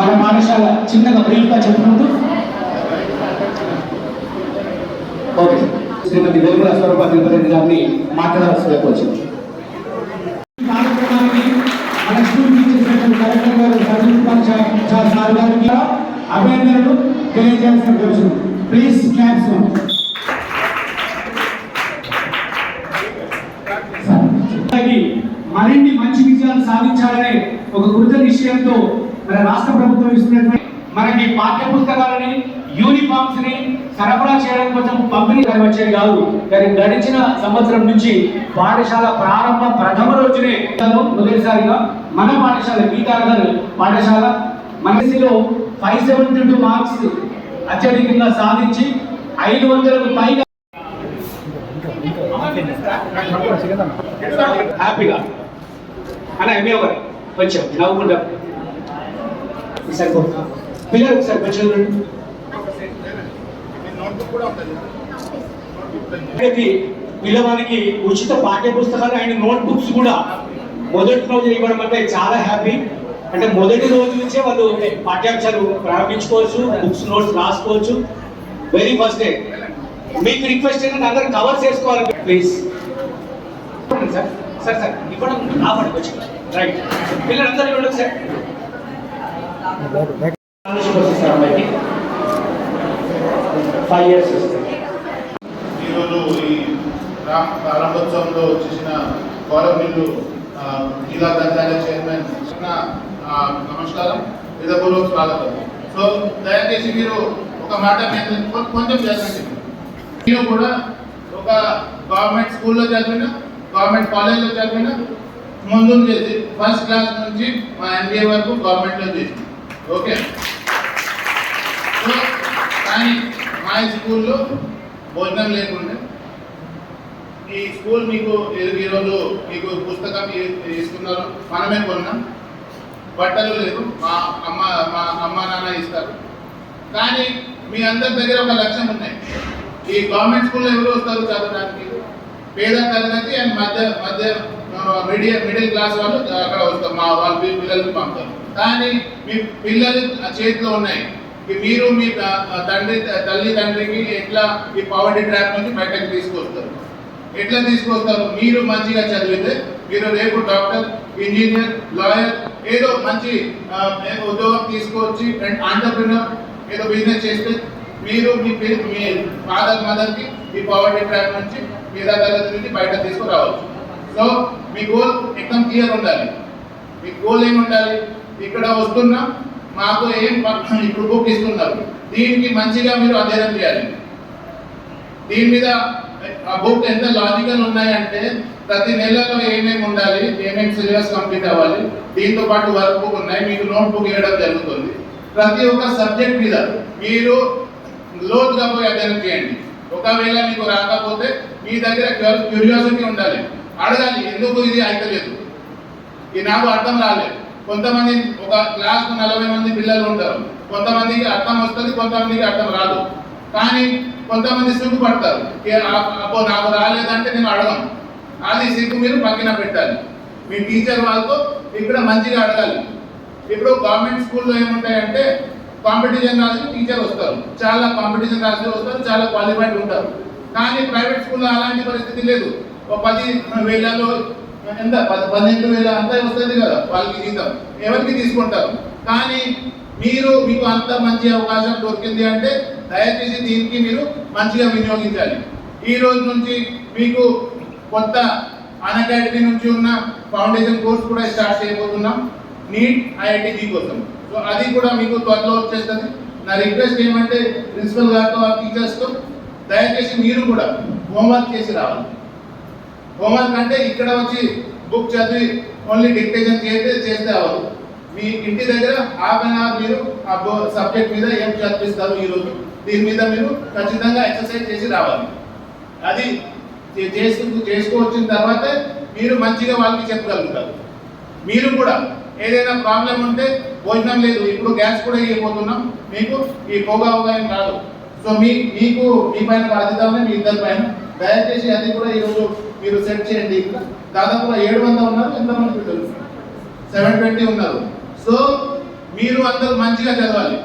మన పాఠశాల చిన్నగా బ్రీఫ్గా చెప్పుకుంటూ. ఓకే. శ్రీమతి వెలుగుల స్వరూపాధిపతి గారిని మాట్లాడాల్సి వచ్చింది. అభినందనలు తెలియజేయాల్సిన కోరుచున్నాం ప్లీజ్ క్లాప్స్ మరిన్ని మంచి విజయాలు సాధించాలనే ఒక కృత నిశ్చయంతో మన రాష్ట్ర ప్రభుత్వం ఇస్తున్నటువంటి మనకి పాఠ్య పుస్తకాలని యూనిఫామ్స్ని సరఫరా చేయడం కోసం పంపిణీ వచ్చేది కాదు. కానీ గడిచిన సంవత్సరం నుంచి పాఠశాల ప్రారంభ ప్రథమ రోజునే మొదటిసారిగా మన పాఠశాల గీతానగర్ పాఠశాల మనసిలో ఫైవ్ సెవెంటీ టూ మార్క్స్ అత్యధికంగా సాధించి ఐదు వందలకు పైగా హ్యాపీగా అలా ఎంఏ కొంచెం నవ్వుకుంటా సరిపోతుంది పిల్లలు ఒకసారి కొంచెం పిల్లవానికి ఉచిత పాఠ్య పుస్తకాలు అండ్ నోట్ బుక్స్ కూడా మొదటి రోజు ఇవ్వడం అంటే చాలా హ్యాపీ. అంటే మొదటి రోజు నుంచే వాళ్ళు పాఠ్యాంశాలు ప్రారంభించుకోవచ్చు బుక్స్ నోట్స్ రాసుకోవచ్చు. వెరీ ఫస్ట్ డే మీకు రిక్వెస్ట్ ఏంటంటే అందరూ కవర్ చేసుకోవాలి ప్లీజ్ సార్ సార్ సార్ ఇవ్వడం ఆపండి కొంచెం రైట్ పిల్లలందరూ ఇవ్వండి సార్ ఫైవ్ ఇయర్స్ ఈరోజు ఈ ప్రారంభోత్సవంలో చేసిన గౌరవీయులు ఆ, జిల్లా గ్రంథాలయ చైర్మన్ కృష్ణ, నమస్కారం విధపూర్వక స్వాగతం. సో దయచేసి మీరు ఒక మాట కొంచెం చదవండి. మీరు కూడా ఒక గవర్నమెంట్ స్కూల్లో చదివిన గవర్నమెంట్ కాలేజ్లో చదివిన ముందు చేసి ఫస్ట్ క్లాస్ నుంచి మా ఎంబీఏ వరకు గవర్నమెంట్లో చేసింది ఓకే. సో కానీ మా స్కూల్లో భోజనం లేకుండా. ఈ స్కూల్ మీకు ఈరోజు మీకు పుస్తకం ఇస్తున్నారు. మనమే కొన్నాం. బట్టలు లేదు. మా అమ్మ మా అమ్మ నాన్న ఇస్తారు. కానీ మీ అందరి దగ్గర ఒక లక్ష్యం ఉన్నాయి. ఈ గవర్నమెంట్ స్కూల్లో ఎవరు వస్తారు చదవడానికి? పేద తరగతి అండ్ మధ్య మధ్య మిడిల్ మిడిల్ క్లాస్ వాళ్ళు అక్కడ వస్తారు. మా వాళ్ళ పిల్లల్ని పంపుతారు. కానీ మీ పిల్లలు చేతిలో ఉన్నాయి. మీరు మీ తండ్రి తల్లి తండ్రికి ఎట్లా ఈ పావర్టీ ట్రాప్ నుంచి బయటకు తీసుకొస్తారు? ఎట్లా తీసుకొస్తారు? మీరు మంచిగా చదివితే మీరు రేపు డాక్టర్ ఇంజనీర్ లాయర్ ఏదో మంచి ఉద్యోగం తీసుకొచ్చి ఆంటర్ప్రినర్ ఏదో బిజినెస్ చేస్తే మీరు మీ పేరు మీ ఫాదర్ మదర్కి ఈ పావర్టీ ట్రాప్ నుంచి మీద తరగతి నుంచి బయట తీసుకురావచ్చు. సో మీ గోల్ ఎక్కడ క్లియర్ ఉండాలి? మీ గోల్ ఏమి ఉండాలి ఇక్కడ వస్తున్నా మాకు ఏం ఇప్పుడు బుక్ ఇస్తున్నారు దీనికి మంచిగా మీరు అధ్యయనం చేయాలి. దీని మీద ఆ బుక్ ఎంత లాజికల్ ఉన్నాయంటే ప్రతి నెలలో ఏమేమి ఉండాలి ఏమేమి సిలబస్ కంప్లీట్ అవ్వాలి దీంతో పాటు వర్క్ బుక్ ఉన్నాయి మీకు నోట్ బుక్ ఇవ్వడం జరుగుతుంది. ప్రతి ఒక్క సబ్జెక్ట్ మీద మీరు లోతుగా పోయి అధ్యయనం చేయండి. ఒకవేళ మీకు రాకపోతే మీ దగ్గర క్యూరియాసిటీ ఉండాలి. అడగాలి ఎందుకు ఇది అయితలేదు? ఇది నాకు అర్థం రాలేదు. కొంతమంది ఒక క్లాస్ నలభై మంది పిల్లలు ఉంటారు. కొంతమందికి అర్థం వస్తుంది కొంతమందికి అర్థం రాదు. కానీ కొంతమంది సిగ్గుపడతారు అబ్బో నాకు రాలేదంటే నేను అడగను. అది సిగ్గు మీరు పక్కన పెట్టాలి. మీ టీచర్ వాళ్ళతో ఇక్కడ మంచిగా అడగాలి. ఇప్పుడు గవర్నమెంట్ స్కూల్లో ఏముంటాయంటే కాంపిటీషన్ రాసి టీచర్ వస్తారు. చాలా కాంపిటీషన్ రాసి వస్తారు చాలా క్వాలిఫైడ్ ఉంటారు. కానీ ప్రైవేట్ స్కూల్లో అలాంటి పరిస్థితి లేదు. ఒక పది వేలలో ఎంత? పది పన్నెండు వేల అంతా వస్తుంది కదా వాళ్ళకి జీతం. ఎవరికి తీసుకుంటారు? కానీ మీరు మీకు అంత మంచి అవకాశం దొరికింది అంటే దయచేసి దీనికి మీరు మంచిగా వినియోగించాలి. ఈ రోజు నుంచి మీకు కొత్త అన్ అకాడమీ నుంచి ఉన్న ఫౌండేషన్ కోర్స్ కూడా స్టార్ట్ చేయబోతున్నాం. నీట్ ఐఐటి కోసం. సో అది కూడా మీకు త్వరలో వచ్చేస్తుంది. నా రిక్వెస్ట్ ఏమంటే ప్రిన్సిపల్ గారితో టీచర్స్తో దయచేసి మీరు కూడా హోంవర్క్ చేసి రావాలి. హోంవర్క్ అంటే ఇక్కడ వచ్చి బుక్ చదివి ఓన్లీ డిక్టేషన్ చేస్తే చేస్తే అవ్వదు. మీ ఇంటి దగ్గర హాఫ్ అన్ అవర్ మీరు ఆ సబ్జెక్ట్ మీద ఏం చదివిస్తారు ఈరోజు? దీని మీద మీరు ఖచ్చితంగా ఎక్సర్సైజ్ చేసి రావాలి. అది చేసుకు చేసుకోవచ్చిన తర్వాత మీరు మంచిగా వాళ్ళకి చెప్పగలుగుతారు. మీరు కూడా ఏదైనా ప్రాబ్లం ఉంటే భోజనం లేదు ఇప్పుడు గ్యాస్ కూడా ఇవ్వబోతున్నాం. మీకు ఈ పొగ అవగాహన రాదు సో మీ మీకు మీ పైన బాధ్యత మీ ఇద్దరి పైన. దయచేసి అది కూడా ఈరోజు మీరు సెట్ చేయండి. ఇక్కడ దాదాపుగా ఏడు వందలు ఉన్నారు. ఎంతమంది బిడ్డలు? సెవెన్ ట్వంటీ ఉన్నారు. సో మీరు అందరూ మంచిగా చదవాలి.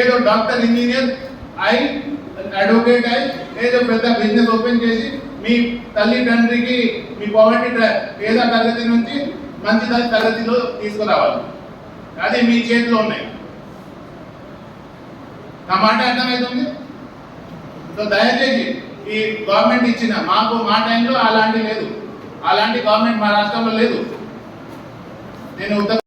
ఏదో డాక్టర్ ఇంజనీర్ ఐ అడ్వకేట్ అయి ఏదో పెద్ద బిజినెస్ ఓపెన్ చేసి మీ తల్లి తండ్రికి మీ పవర్టీ పేద తరగతి నుంచి మంచి తరగతిలో తీసుకురావాలి. అది మీ చేతిలో ఉన్నాయి. నా మాట అర్థమవుతుంది సో దయచేసి ఈ గవర్నమెంట్ ఇచ్చిన మాకు మా టైంలో అలాంటి లేదు. అలాంటి గవర్నమెంట్ మా రాష్ట్రంలో లేదు. నేను ఉత్తర